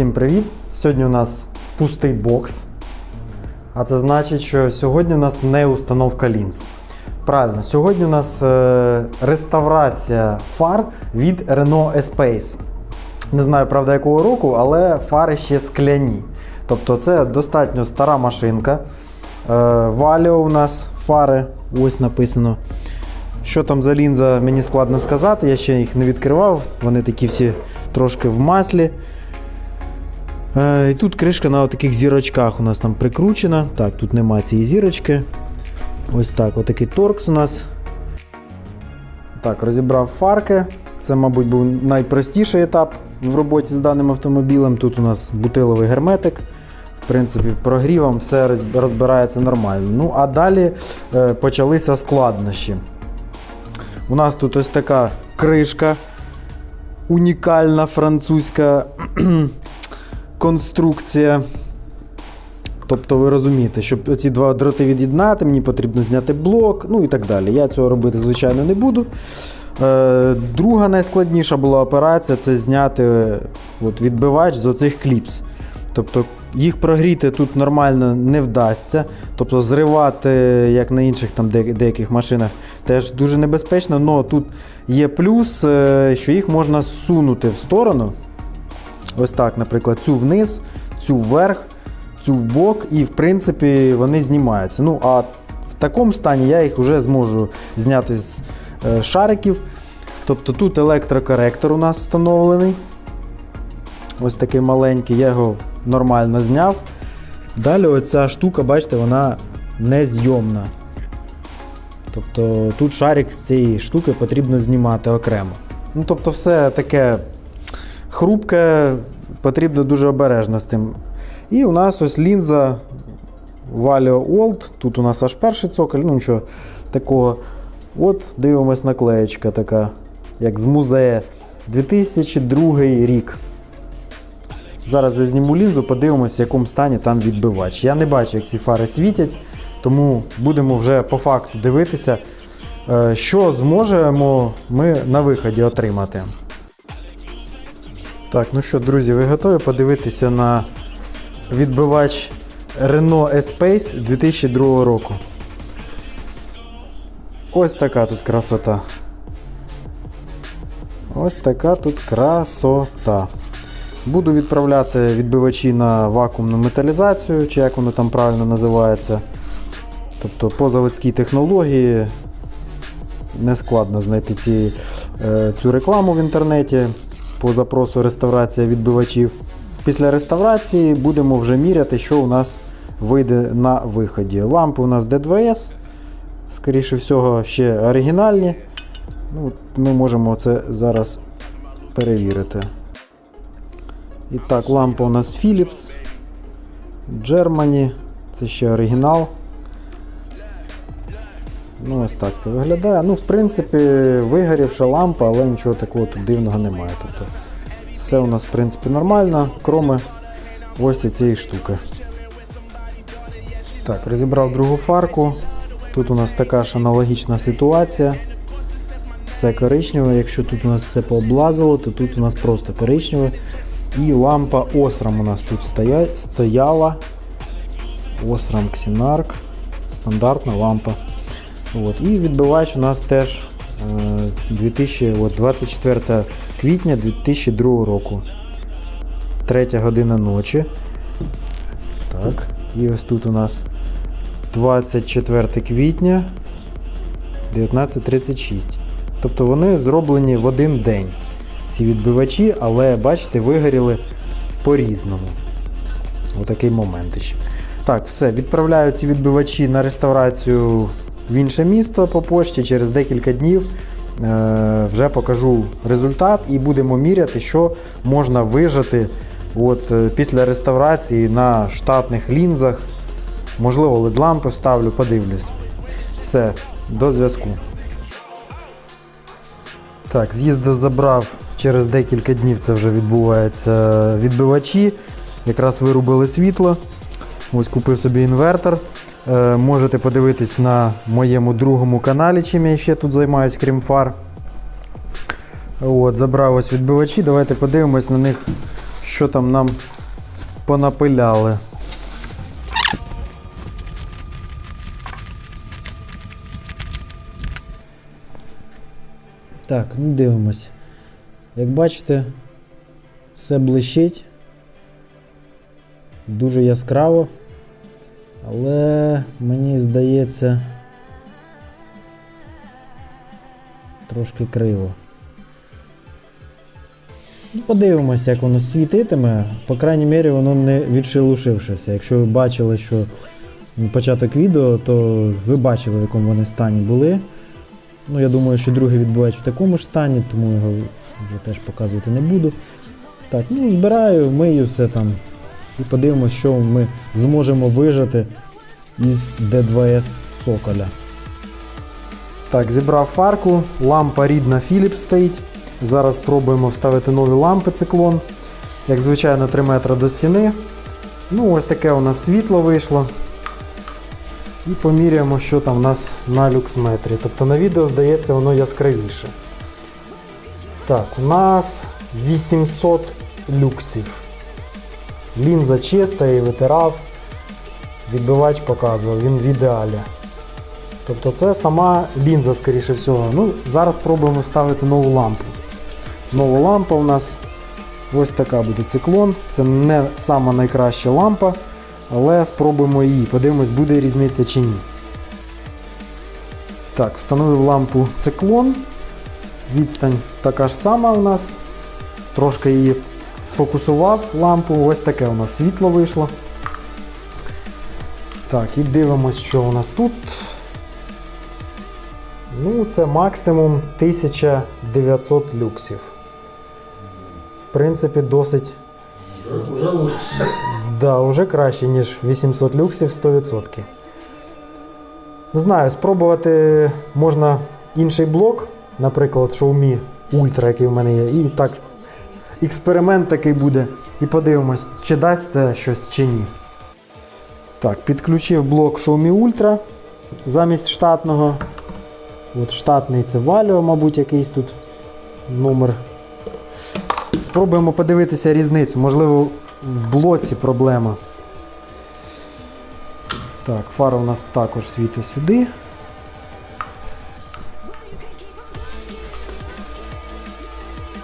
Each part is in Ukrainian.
Всім привіт! Сьогодні у нас пустий бокс. А це значить, що сьогодні у нас не установка лінз. Правильно, сьогодні у нас е, реставрація фар від Renault Espace. Не знаю, правда, якого року, але фари ще скляні. Тобто це достатньо стара машинка. Е, у нас фари, ось написано. Що там за лінза, мені складно сказати, я ще їх не відкривав, вони такі всі трошки в маслі. Е, і тут кришка на таких зірочках у нас там прикручена. Так, тут нема цієї зірочки. Ось так, отакий торкс у нас. Так, розібрав фарки. Це, мабуть, був найпростіший етап в роботі з даним автомобілем. Тут у нас бутиловий герметик. В принципі, прогрівом все розбирається нормально. Ну, а далі е, почалися складнощі. У нас тут ось така кришка, унікальна французька конструкція. Тобто ви розумієте, щоб ці два дроти від'єднати, мені потрібно зняти блок, ну і так далі. Я цього робити, звичайно, не буду. Е, друга найскладніша була операція це зняти от, відбивач з оцих кліпс. Тобто їх прогріти тут нормально не вдасться. Тобто зривати, як на інших там деяких машинах, теж дуже небезпечно. але тут є плюс, е, що їх можна зсунути в сторону. Ось так, наприклад, цю вниз, цю вверх, цю вбок, і в принципі вони знімаються. Ну, а в такому стані я їх вже зможу зняти з е, шариків. Тобто тут електрокоректор у нас встановлений. Ось такий маленький, я його нормально зняв. Далі оця штука, бачите, вона незйомна. Тобто тут шарик з цієї штуки потрібно знімати окремо. Ну, тобто, все таке хрупке, потрібно дуже обережно з цим. І у нас ось лінза Valio Old. Тут у нас аж перший цоколь, ну нічого такого. От дивимось наклеєчка така, як з музею. 2002 рік. Зараз я зніму лінзу, подивимося, в якому стані там відбивач. Я не бачу, як ці фари світять, тому будемо вже по факту дивитися, е, що зможемо ми на виході отримати. Так, ну що, друзі, ви готові подивитися на відбивач Renault Espace 2002 року? Ось така тут красота. Ось така тут красота. Буду відправляти відбивачі на вакуумну металізацію, чи як воно там правильно називається. Тобто по заводській технології не складно знайти ці, е, цю рекламу в інтернеті по запросу реставрація відбивачів. Після реставрації будемо вже міряти, що у нас вийде на виході. Лампи у нас D2S, скоріше всього, ще оригінальні. Ну, Ми можемо це зараз перевірити. І так, лампа у нас Philips. Germany. Це ще оригінал. Ну, ось так це виглядає. Ну, в принципі, вигорівша лампа, але нічого такого тут дивного немає. Тобто, все у нас, в принципі, нормально, кроме ось цієї штуки. Так, розібрав другу фарку. Тут у нас така ж аналогічна ситуація. Все коричневе. Якщо тут у нас все пооблазило, то тут у нас просто коричневе. І лампа Osram у нас тут стоя... стояла. Osram Xenarc. Стандартна лампа. От. І відбивач у нас теж е, 2000, от, 24 квітня 2002 року. Третя година ночі. Так. І ось тут у нас 24 квітня 19.36. Тобто вони зроблені в один день. Ці відбивачі, але бачите, вигоріли по-різному. Отакий момент ще. Так, все, відправляю ці відбивачі на реставрацію в інше місто по пошті через декілька днів. Е, вже покажу результат і будемо міряти, що можна вижати от, е, після реставрації на штатних лінзах. Можливо, LED-лампи вставлю, подивлюсь. Все, до зв'язку. Так, з'їздив, забрав через декілька днів це вже відбувається відбивачі. Якраз вирубили світло. Ось купив собі інвертор. Е, можете подивитись на моєму другому каналі, чим я ще тут займаюсь, крім фар. От, забрав ось відбивачі. Давайте подивимось на них що там нам понапиляли. Так, ну дивимось. Як бачите, все блищить. Дуже яскраво. Але мені здається. Трошки криво. Ну, подивимося, як воно світитиме. По крайній мірі, воно не відшелушившеся. Якщо ви бачили, що початок відео, то ви бачили, в якому вони стані були. Ну, я думаю, що другий відбувач в такому ж стані, тому його вже теж показувати не буду. Так, ну збираю, мию все там. І подивимося, що ми зможемо вижати із D2S цоколя. Так, зібрав фарку, лампа рідна Philips стоїть. Зараз спробуємо вставити нові лампи циклон. Як звичайно, 3 метри до стіни. Ну, ось таке у нас світло вийшло. І поміряємо, що там у нас на люксметрі. Тобто на відео здається воно яскравіше. Так, у нас 800 люксів. Лінза чиста, її витирав. Відбивач показував, він в ідеалі. Тобто це сама лінза, скоріше всього. Ну, Зараз спробуємо вставити нову лампу. Нова лампа у нас ось така буде циклон. Це не сама найкраща лампа, але спробуємо її. Подивимось, буде різниця чи ні. Так, встановив лампу циклон. Відстань така ж сама у нас. Трошки її сфокусував лампу. Ось таке у нас світло вийшло. Так, і дивимось, що у нас тут. Ну, це максимум 1900 люксів. В принципі, досить. Уже лучше. Да, вже краще, ніж 800 люксів 100%. Не знаю, спробувати можна інший блок, наприклад, Xiaomi Ultra, який в мене є, і так експеримент такий буде. І подивимось, чи дасть це щось чи ні. Так, підключив блок Xiaomi Ultra замість штатного. От штатний це Valio, мабуть, якийсь тут номер. Спробуємо подивитися різницю. Можливо, в блоці проблема. Так, фара у нас також світить сюди.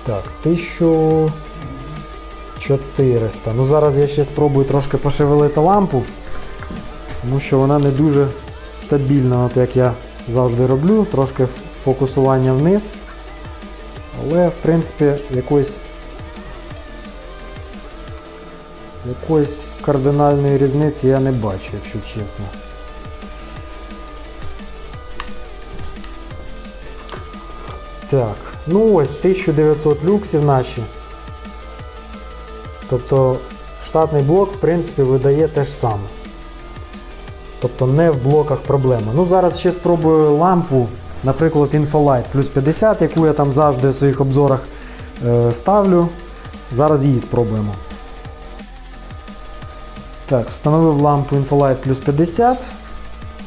Так, 1400. Ну зараз я ще спробую трошки пошевелити лампу, тому що вона не дуже стабільна, от як я завжди роблю, трошки фокусування вниз. Але, в принципі, якоїсь якоїсь кардинальної різниці я не бачу, якщо чесно. Так, ну ось 1900 люксів наші. Тобто штатний блок, в принципі, видає те ж саме. Тобто не в блоках проблема. Ну зараз ще спробую лампу, наприклад, Infolight плюс 50, яку я там завжди в своїх обзорах е, ставлю. Зараз її спробуємо. Так, встановив лампу Infolight плюс 50,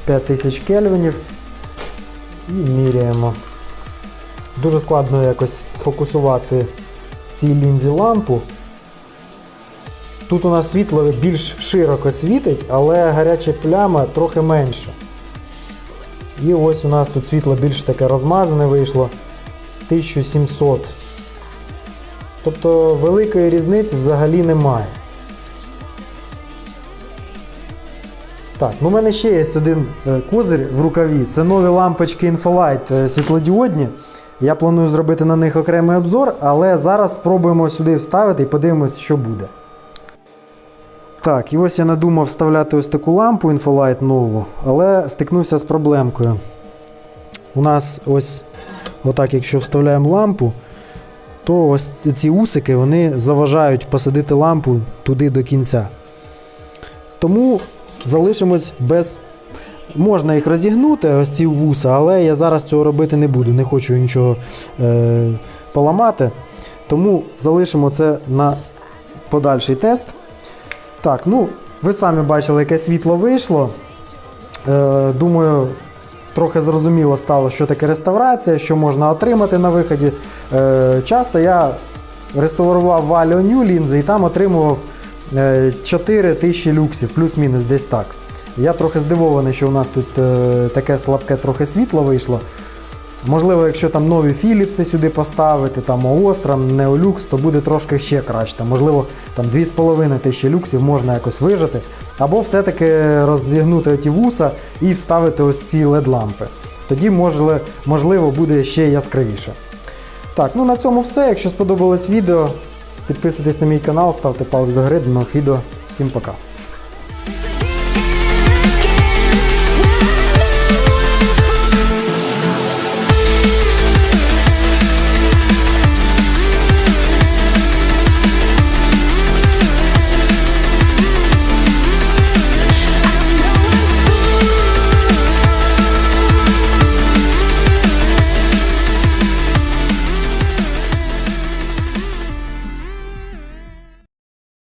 5000 кельвінів і міряємо. Дуже складно якось сфокусувати в цій лінзі лампу. Тут у нас світло більш широко світить, але гаряча пляма трохи менша. І ось у нас тут світло більш таке розмазане вийшло 1700. Тобто великої різниці взагалі немає. Так, ну у мене ще є один е, козир в рукаві. Це нові лампочки Infolight е, світлодіодні. Я планую зробити на них окремий обзор, але зараз спробуємо сюди вставити і подивимось, що буде. Так, і ось я надумав вставляти ось таку лампу Infolight нову, але стикнувся з проблемкою. У нас ось, отак, якщо вставляємо лампу, то ось ці усики вони заважають посадити лампу туди до кінця. Тому залишимось без. Можна їх розігнути, ось ці вуса, але я зараз цього робити не буду, не хочу нічого е, поламати. Тому залишимо це на подальший тест. Так, ну, ви самі бачили, яке світло вийшло. Е, думаю, трохи зрозуміло стало, що таке реставрація, що можна отримати на виході. Е, часто я реставрував New лінзи і там отримував е, 4 тисячі люксів, плюс-мінус десь так. Я трохи здивований, що у нас тут е, таке слабке трохи світло вийшло. Можливо, якщо там нові Філіпси сюди поставити, там Оострам, Неолюкс, то буде трошки ще краще. Можливо, там 2,5 тисячі люксів можна якось вижити. Або все-таки роззігнути ті вуса і вставити ось ці LED-лампи. Тоді можливо, буде ще яскравіше. Так, ну на цьому все. Якщо сподобалось відео, підписуйтесь на мій канал, ставте палець догори. До нових відео. Всім пока.